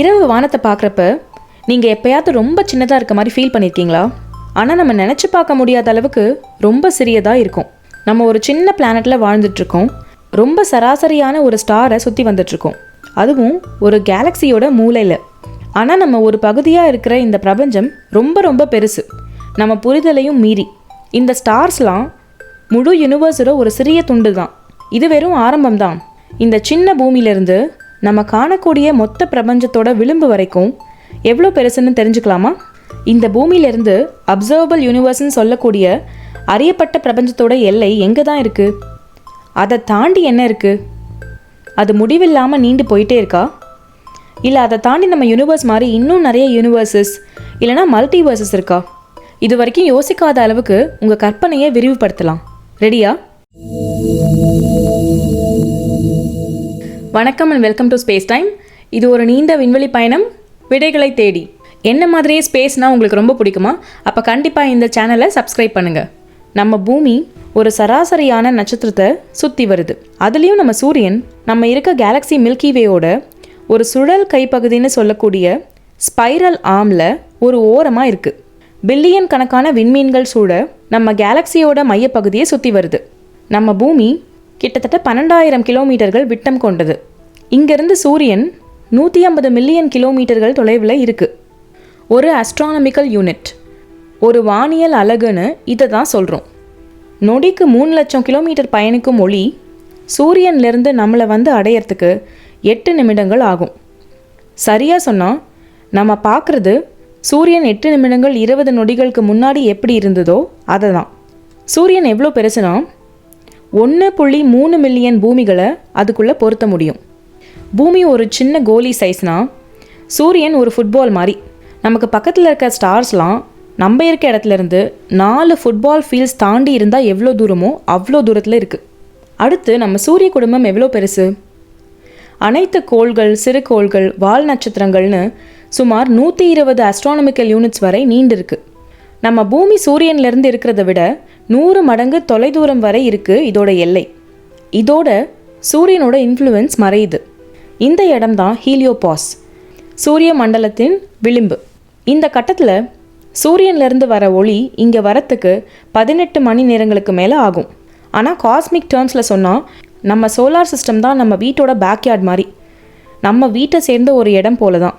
இரவு வானத்தை பார்க்குறப்ப நீங்கள் எப்பயாவது ரொம்ப சின்னதாக இருக்க மாதிரி ஃபீல் பண்ணியிருக்கீங்களா ஆனால் நம்ம நினச்சி பார்க்க முடியாத அளவுக்கு ரொம்ப சிறியதாக இருக்கும். நம்ம ஒரு சின்ன பிளானட்டில் வாழ்ந்துட்டுருக்கோம். ரொம்ப சராசரியான ஒரு ஸ்டாரை சுற்றி வந்துட்டுருக்கோம். அதுவும் ஒரு கேலக்சியோட மூலையில். ஆனால் நம்ம ஒரு பகுதியாக இருக்கிற இந்த பிரபஞ்சம் ரொம்ப ரொம்ப பெருசு. நம்ம புரிதலையும் மீறி. இந்த ஸ்டார்ஸ்லாம் முழு யூனிவர்ஸோட ஒரு சிறிய துண்டு தான் இது வெறும் ஆரம்பம்தான். இந்த சின்ன பூமியிலிருந்து நம்ம காணக்கூடிய மொத்த பிரபஞ்சத்தோட விளிம்பு வரைக்கும் எவ்வளோ பெருசுன்னு தெரிஞ்சுக்கலாமா? இந்த பூமியிலிருந்து அப்சர்வபிள் யூனிவர்ஸ்னு சொல்லக்கூடிய அறியப்பட்ட பிரபஞ்சத்தோட எல்லை எங்கே தான் இருக்குது அதை தாண்டி என்ன இருக்குது அது முடிவில்லாமல் நீண்டு போயிட்டே இருக்கா? இல்லை அதை தாண்டி நம்ம யூனிவர்ஸ் மாதிரி இன்னும் நிறைய யூனிவர்சஸ் இல்லைனா மல்டிவர்சஸ் இருக்கா? இது வரைக்கும் யோசிக்காத அளவுக்கு உங்கள் கற்பனையை விரிவுபடுத்தலாம். ரெடியா வணக்கம் and welcome to space time இது ஒரு நீண்ட விண்வெளி பயணம் விடைகளை தேடி. என்ன மாதிரியே ஸ்பேஸ்னா உங்களுக்கு ரொம்ப பிடிக்குமா? அப்போ கண்டிப்பாக இந்த சேனலை சப்ஸ்கிரைப் பண்ணுங்கள் நம்ம பூமி ஒரு சராசரியான நட்சத்திரத்தை சுற்றி வருது. அதுலேயும் நம்ம சூரியன் நம்ம இருக்க கேலக்ஸி மில்கி வேயோட ஒரு சுழல் கைப்பகுதின்னு சொல்லக்கூடிய ஸ்பைரல் ஆர்மில் ஒரு ஓரமாக இருக்குது பில்லியன் கணக்கான விண்மீன்கள் சூழ நம்ம கேலக்ஸியோட மையப்பகுதியை சுற்றி வருது. நம்ம பூமி கிட்டத்தட்ட பன்னெண்டாயிரம் கிலோமீட்டர்கள் விட்டம் கொண்டது. இங்கிருந்து சூரியன் நூற்றி ஐம்பது மில்லியன் கிலோமீட்டர்கள் தொலைவில் இருக்குது ஒரு அஸ்ட்ரானமிக்கல் யூனிட் ஒரு வானியல் அலகுன்னு இதை தான் சொல்கிறோம் நொடிக்கு மூணு லட்சம் கிலோமீட்டர் பயணிக்கும் ஒளி சூரியன்லேருந்து நம்மளை வந்து அடையறதுக்கு எட்டு நிமிடங்கள் ஆகும். சரியாக சொன்னால் நம்ம பார்க்குறது சூரியன் எட்டு நிமிடங்கள் இருபது நொடிகளுக்கு முன்னாடி எப்படி இருந்ததோ அதை தான் சூரியன் எவ்வளோ பெருசுனா ஒன்று புள்ளி மூணு மில்லியன் பூமிகளை அதுக்குள்ளே பொருத்த முடியும். பூமி ஒரு சின்ன கோலி சைஸ்னா சூரியன் ஒரு ஃபுட்பால் மாதிரி. நமக்கு பக்கத்தில் இருக்க ஸ்டார்ஸ்லாம் நம்ம இருக்க இடத்துலேருந்து நாலு ஃபுட்பால் ஃபீல்ட்ஸ் தாண்டி இருந்தால் எவ்வளோ தூரமோ அவ்வளோ தூரத்தில் இருக்குது அடுத்து நம்ம சூரிய குடும்பம் எவ்வளோ பெருசு? அனைத்து கோள்கள் சிறு கோள்கள் வால் நட்சத்திரங்கள்னு சுமார் நூற்றி இருபது அஸ்ட்ரானமிக்கல் யூனிட்ஸ் வரை நீண்டிருக்கு. நம்ம பூமி சூரியன்லேருந்து இருக்கிறத விட நூறு மடங்கு தொலைதூரம் வரை இருக்குது இதோட எல்லை. இதோட சூரியனோட இன்ஃப்ளூயன்ஸ் மறையுது. இந்த இடம் தான் ஹீலியோபாஸ். சூரிய மண்டலத்தின் விளிம்பு. இந்த கட்டத்தில் சூரியன்லேருந்து வர ஒளி இங்கே வரத்துக்கு பதினெட்டு மணி நேரங்களுக்கு மேலே ஆகும். ஆனால் காஸ்மிக் டேர்ம்ஸில் சொன்னால் நம்ம சோலார் சிஸ்டம் தான் நம்ம வீட்டோட பேக்யார்ட் மாதிரி. நம்ம வீட்டை சேர்ந்த ஒரு இடம் போல தான்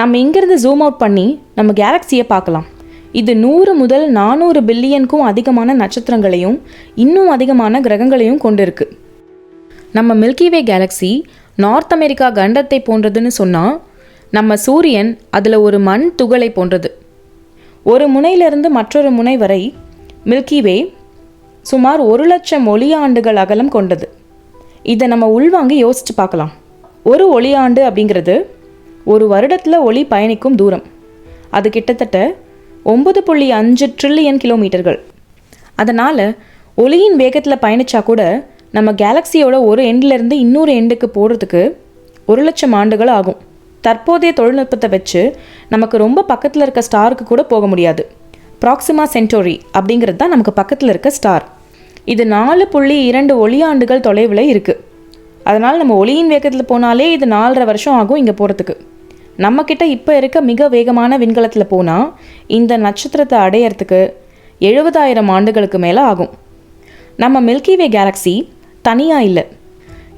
நம்ம இங்கேருந்து ஜூம் அவுட் பண்ணி நம்ம கேலக்சியை பார்க்கலாம். இது நூறு முதல் நானூறு பில்லியனுக்கும் அதிகமான நட்சத்திரங்களையும் இன்னும் அதிகமான கிரகங்களையும் கொண்டிருக்கு. நம்ம மில்கிவே கேலக்ஸி நார்த் அமெரிக்கா கண்டத்தை போன்றதுன்னு சொன்னால் நம்ம சூரியன் அதில் ஒரு மண் துகளை போன்றது. ஒரு முனையிலிருந்து மற்றொரு முனை வரை மில்கிவே சுமார் ஒரு லட்சம் ஒளியாண்டுகள் அகலம் கொண்டது. இதை நம்ம உள்வாங்கி யோசிச்சு பார்க்கலாம். ஒரு ஒளியாண்டு அப்படிங்கிறது ஒரு வருடத்தில் ஒளி பயணிக்கும் தூரம். அது கிட்டத்தட்ட ஒம்பது புள்ளி அஞ்சு ட்ரில்லியன் கிலோமீட்டர்கள் அதனால் ஒளியின் வேகத்தில் பயணிச்சா கூட நம்ம கேலக்சியோட ஒரு எண்ட்லேருந்து இன்னொரு எண்டுக்கு போகிறதுக்கு ஒரு லட்சம் ஆண்டுகள் ஆகும். தற்போதைய தொழில்நுட்பத்தை வச்சு நமக்கு ரொம்ப பக்கத்தில் இருக்க ஸ்டாருக்கு கூட போக முடியாது. ப்ராக்சிமா சென்டோரி அப்படிங்கிறது தான் நமக்கு பக்கத்தில் இருக்க ஸ்டார். இது நாலு புள்ளி இரண்டு ஒளியாண்டுகள் தொலைவில் இருக்குது அதனால் நம்ம ஒளியின் வேகத்தில் போனாலே இது நாலரை வருஷம் ஆகும் இங்கே போகிறதுக்கு நம்மக்கிட்ட இப்போ இருக்க மிக வேகமான விண்கலத்தில் போனால் இந்த நட்சத்திரத்தை அடையறதுக்கு எழுபதாயிரம் ஆண்டுகளுக்கு மேலே ஆகும். நம்ம மில்கிவே கேலக்ஸி தனியாக இல்லை.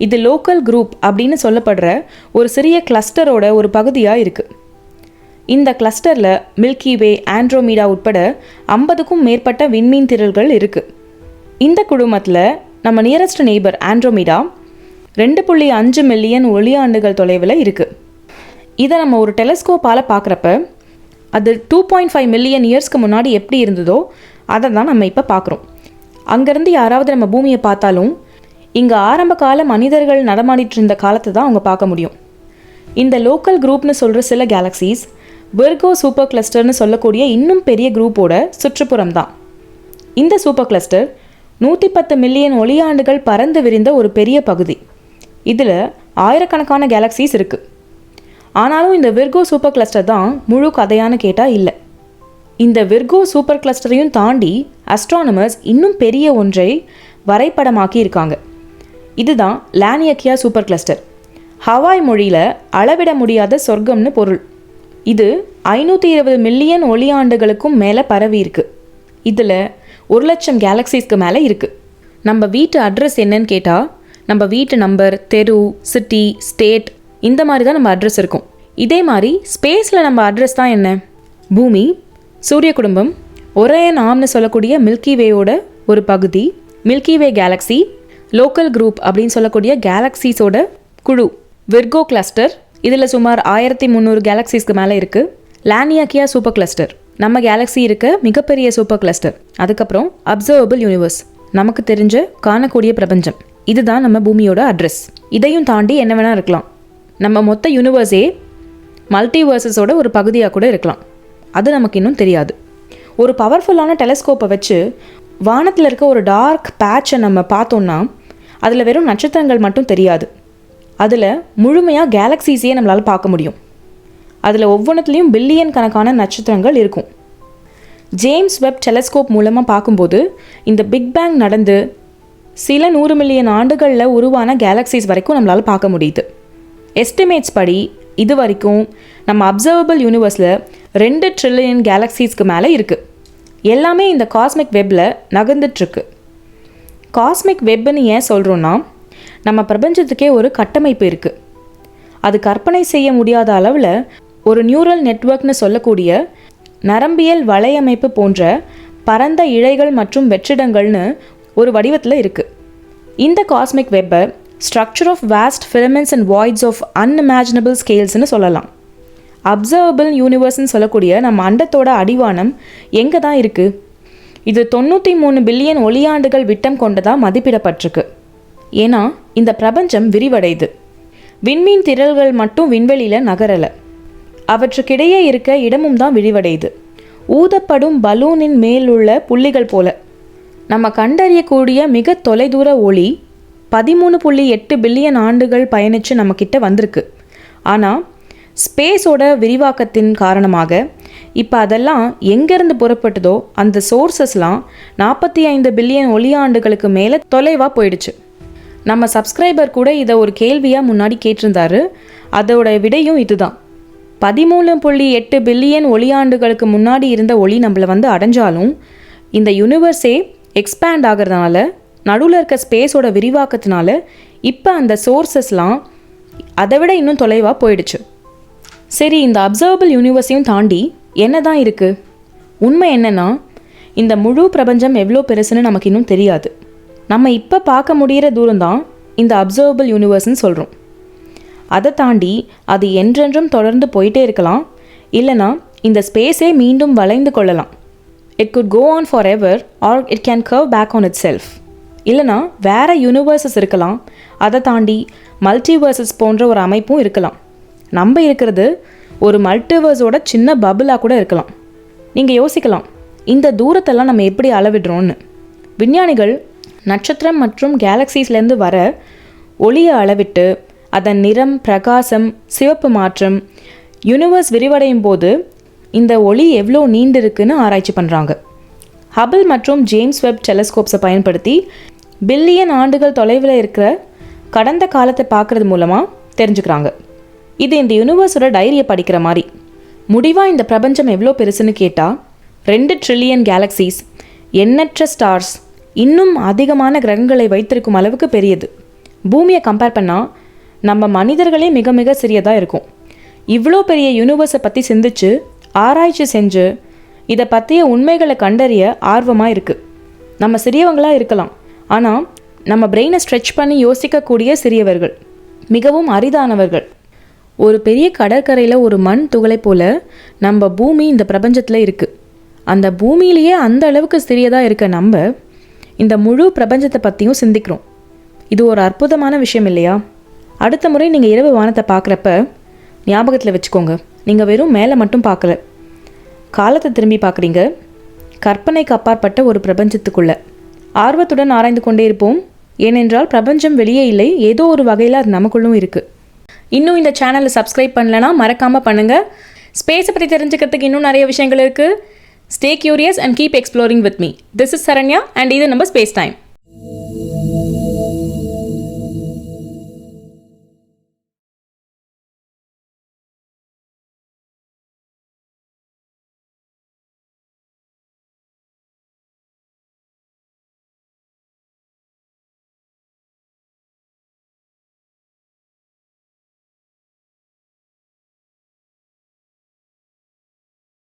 இது லோக்கல் குரூப் அப்படின்னு சொல்லப்படுற ஒரு சிறிய கிளஸ்டரோட ஒரு பகுதியாக இருக்குது இந்த கிளஸ்டரில் மில்கிவே ஆண்ட்ரோமீடா உட்பட ஐம்பதுக்கும் மேற்பட்ட விண்மீன் திரள்கள் இருக்குது இந்த குழுமத்தில் நம்ம நியரஸ்ட் நெய்பர் ஆண்ட்ரோமீடா ரெண்டு புள்ளி அஞ்சு மில்லியன் ஒளியாண்டுகள் தொலைவில் இருக்குது இதை நம்ம ஒரு டெலஸ்கோப்பால் பார்க்குறப்ப அது டூ பாயிண்ட் ஃபைவ் மில்லியன் இயர்ஸ்க்கு முன்னாடி எப்படி இருந்ததோ அதை தான் நம்ம இப்போ பார்க்குறோம். அங்கேருந்து யாராவது நம்ம பூமியை பார்த்தாலும் இங்கே ஆரம்ப கால மனிதர்கள் நடமாடிட்டு இருந்த காலத்தை தான் அவங்க பார்க்க முடியும். இந்த லோக்கல் குரூப்னு சொல்கிற சில கேலக்ஸிஸ் வெர்கோ சூப்பர் கிளஸ்டர்னு சொல்லக்கூடிய இன்னும் பெரிய குரூப்போட சுற்றுப்புறம் தான். இந்த சூப்பர் கிளஸ்டர் நூற்றி பத்து மில்லியன் ஒளியாண்டுகள் பறந்து விரிந்த ஒரு பெரிய பகுதி. இதில் ஆயிரக்கணக்கான கேலக்ஸிஸ் இருக்குது ஆனாலும் இந்த விர்கோ சூப்பர் கிளஸ்டர் தான் முழு கதையான்னு கேட்டால் இல்லை. இந்த விர்கோ சூப்பர் கிளஸ்டரையும் தாண்டி அஸ்ட்ரானமர்ஸ் இன்னும் பெரிய ஒன்றை வரைபடமாக்கி இருக்காங்க. இதுதான் லானியக்கியா சூப்பர் கிளஸ்டர். ஹவாய் மொழியில் அளவிட முடியாத சொர்க்கம்னு பொருள். இது ஐநூற்றி இருபது மில்லியன் ஒளியாண்டுகளுக்கும் மேலே பரவி இருக்கு. இதில் ஒரு லட்சம் கேலக்சிஸ்க்கு மேலே இருக்குது நம்ம வீட்டு அட்ரஸ் என்னன்னு கேட்டால் நம்ம வீட்டு நம்பர் தெரு சிட்டி ஸ்டேட் இந்த மாதிரி தான் நம்ம அட்ரஸ் இருக்கும். இதே மாதிரி ஸ்பேஸில் நம்ம அட்ரஸ் தான் என்ன? பூமி சூரிய குடும்பம் ஒரே நாம்னு சொல்லக்கூடிய மில்கி வேயோட ஒரு பகுதி milky way galaxy local group அப்படின்னு சொல்லக்கூடிய கேலக்ஸிஸோட குழு விர்கோ கிளஸ்டர் இதில் சுமார் ஆயிரத்தி முந்நூறு கேலக்ஸிஸ்க்கு மேலே இருக்குது லானியாக்கியா சூப்பர் கிளஸ்டர் நம்ம கேலக்ஸி இருக்க மிகப்பெரிய சூப்பர் கிளஸ்டர் அதுக்கப்புறம் அப்சர்வபிள் யூனிவர்ஸ் நமக்கு தெரிஞ்ச காணக்கூடிய பிரபஞ்சம். இதுதான் நம்ம பூமியோட அட்ரஸ் இதையும் தாண்டி என்ன வேணால் இருக்கலாம். நம்ம மொத்த யூனிவர்ஸே மல்டிவர்சஸோட ஒரு பகுதியாக கூட இருக்கலாம். அது நமக்கு இன்னும் தெரியாது. ஒரு பவர்ஃபுல்லான டெலஸ்கோப்பை வச்சு வானத்தில் இருக்க ஒரு டார்க் பேட்சை நம்ம பார்த்தோம்னா அதில் வெறும் நட்சத்திரங்கள் மட்டும் தெரியாது. அதில் முழுமையாக கேலக்ஸிஸையே நம்மளால் பார்க்க முடியும். அதில் ஒவ்வொன்றத்துலேயும் பில்லியன் கணக்கான நட்சத்திரங்கள் இருக்கும். ஜேம்ஸ் வெப் டெலஸ்கோப் மூலமாக பார்க்கும்போது இந்த பிக் பேங் நடந்து சில நூறு மில்லியன் ஆண்டுகளில் உருவான கேலக்ஸிஸ் வரைக்கும் நம்மளால் பார்க்க முடியுது. எஸ்டிமேட்ஸ் படி இது வரைக்கும் நம்ம அப்சர்வபிள் யூனிவர்ஸில் ரெண்டு ட்ரில்லியன் கேலக்ஸிஸ்க்கு மேலே இருக்குது எல்லாமே இந்த காஸ்மிக் வெப்பில் நகர்ந்துட்டுருக்கு காஸ்மிக் வெப்னு ஏன் சொல்கிறோன்னா நம்ம பிரபஞ்சத்துக்கே ஒரு கட்டமைப்பு இருக்குது அது கற்பனை செய்ய முடியாத அளவில் ஒரு நியூரல் நெட்வொர்க்னு சொல்லக்கூடிய நரம்பியல் வலையமைப்பு போன்ற பரந்த இழைகள் மற்றும் வெற்றிடங்கள்னு ஒரு வடிவத்தில் இருக்குது இந்த cosmic வெப்பை structure of vast filaments and voids of unimaginable ஸ்கேல்ஸ்னு சொல்லலாம். அப்சர்வபிள் யூனிவர்ஸ்னு சொல்லக்கூடிய நம்ம அண்டத்தோட அடிவானம் எங்கே தான் இருக்குது இது தொண்ணூற்றி மூணு பில்லியன் ஒளியாண்டுகள் விட்டம் கொண்டதாக மதிப்பிடப்பட்டிருக்கு. ஏன்னா இந்த பிரபஞ்சம் விரிவடையுது விண்மீன் திரள்கள் மட்டும் விண்வெளியில் நகரலை. அவற்றுக்கிடையே இருக்க இடமும் தான் விரிவடையுது ஊதப்படும் பலூனின் மேலுள்ள புள்ளிகள் போல. நம்ம கண்டறியக்கூடிய மிக தொலைதூர ஒளி பதிமூணு புள்ளி எட்டு பில்லியன் ஆண்டுகள் பயணித்து நம்மக்கிட்ட வந்திருக்கு. ஆனால் ஸ்பேஸோட விரிவாக்கத்தின் காரணமாக இப்போ அதெல்லாம் எங்கேருந்து புறப்பட்டதோ அந்த சோர்சஸ்லாம் நாற்பத்தி ஐந்து பில்லியன் ஒளியாண்டுகளுக்கு மேலே தொலைவாக போயிடுச்சு. நம்ம சப்ஸ்கிரைபர் கூட இதை ஒரு கேள்வியாக முன்னாடி கேட்டிருந்தாரு. அதோட விடையும் இதுதான். பதிமூணு புள்ளி எட்டு பில்லியன் ஒளியாண்டுகளுக்கு முன்னாடி இருந்த ஒளி நம்மளை வந்து அடைஞ்சாலும் இந்த யூனிவர்ஸே எக்ஸ்பேண்ட் ஆகிறதுனால நடுவில் இருக்க ஸ்பேஸோட விரிவாக்கத்தினால இப்போ அந்த சோர்சஸ்லாம் அதை விட இன்னும் தொலைவாக போயிடுச்சு. சரி இந்த அப்சர்வபிள் யூனிவர்ஸையும் தாண்டி என்ன தான் இருக்குது உண்மை என்னென்னா இந்த முழு பிரபஞ்சம் எவ்வளோ பெருசுன்னு நமக்கு இன்னும் தெரியாது. நம்ம இப்போ பார்க்க முடிகிற தூரம் தான் இந்த அப்சர்வபிள் யூனிவர்ஸ்னு சொல்கிறோம் அதை தாண்டி அது என்றென்றும் தொடர்ந்து போயிட்டே இருக்கலாம். இல்லைனா இந்த ஸ்பேஸே மீண்டும் வளைந்து கொள்ளலாம். It could go on forever or it can curve back on itself இல்லைனா வேறு யூனிவர்சஸ் இருக்கலாம். அதை தாண்டி மல்டிவர்சஸ் போன்ற ஒரு அமைப்பும் இருக்கலாம். நம்ம இருக்கிறது ஒரு மல்டிவர்ஸோட சின்ன பபுளாக கூட இருக்கலாம். நீங்கள் யோசிக்கலாம் இந்த தூரத்தெல்லாம் நம்ம எப்படி அளவிடுறோன்னு விஞ்ஞானிகள் நட்சத்திரம் மற்றும் கேலக்சிஸ்லேருந்து வர ஒளியை அளவிட்டு அதன் நிறம் பிரகாசம் சிவப்பு மாற்றம் யூனிவர்ஸ் விரிவடையும் போது இந்த ஒளி எவ்வளோ நீண்டிருக்குன்னு ஆராய்ச்சி பண்ணுறாங்க ஹபிள் மற்றும் ஜேம்ஸ் வெப் டெலஸ்கோப்ஸை பயன்படுத்தி பில்லியன் ஆண்டுகள் தொலைவில் இருக்கிற கடந்த காலத்தை பார்க்குறது மூலமாக தெரிஞ்சுக்கிறாங்க. இது இந்த யூனிவர்ஸோட டைரியை படிக்கிற மாதிரி. முடிவாக இந்த பிரபஞ்சம் எவ்வளோ பெருசுன்னு கேட்டால் ரெண்டு ட்ரில்லியன் கேலக்சிஸ் எண்ணற்ற ஸ்டார்ஸ் இன்னும் அதிகமான கிரகங்களை வைத்திருக்கும் அளவுக்கு பெரியது. பூமியை கம்பேர் பண்ணால் நம்ம மனிதர்களே மிக மிக சிறியதாக இருக்கும். இவ்வளோ பெரிய யூனிவர்ஸை பற்றி சிந்திச்சு ஆராய்ச்சி செஞ்சு இதை பற்றிய உண்மைகளை கண்டறிய ஆர்வமாக இருக்குது நம்ம சிறியவங்களாக இருக்கலாம். ஆனால் நம்ம பிரெயினை ஸ்ட்ரெச் பண்ணி யோசிக்கக்கூடிய சிறியவர்கள் மிகவும் அரிதானவர்கள். ஒரு பெரிய கடற்கரையில் ஒரு மண் துகளை போல நம்ம பூமி இந்த பிரபஞ்சத்தில் இருக்குது அந்த பூமியிலேயே அந்த அளவுக்கு சிறியதாக இருக்க நம்ம இந்த முழு பிரபஞ்சத்தை பற்றியும் சிந்திக்கிறோம். இது ஒரு அற்புதமான விஷயம் இல்லையா? அடுத்த முறை நீங்கள் இரவு வானத்தை பார்க்குறப்ப ஞாபகத்தில் வச்சுக்கோங்க. நீங்கள் வெறும் மேலே மட்டும் பார்க்கல. காலத்தை திரும்பி பார்க்குறீங்க. கற்பனைக்கு அப்பாற்பட்ட ஒரு பிரபஞ்சத்துக்குள்ள. ஆர்வத்துடன் ஆராய்ந்து கொண்டே இருப்போம். ஏனென்றால் பிரபஞ்சம் வெளியே இல்லை ஏதோ ஒரு வகையில் அது நமக்குள்ளும் இருக்குது இன்னும் இந்த சேனலை சப்ஸ்கிரைப் பண்ணலனா மறக்காமல் பண்ணுங்கள் ஸ்பேஸை பற்றி தெரிஞ்சுக்கிறதுக்கு இன்னும் நிறைய விஷயங்கள் இருக்குது stay curious and keep exploring with me this is Saranya and இது நம்ம ஸ்பேஸ் டைம்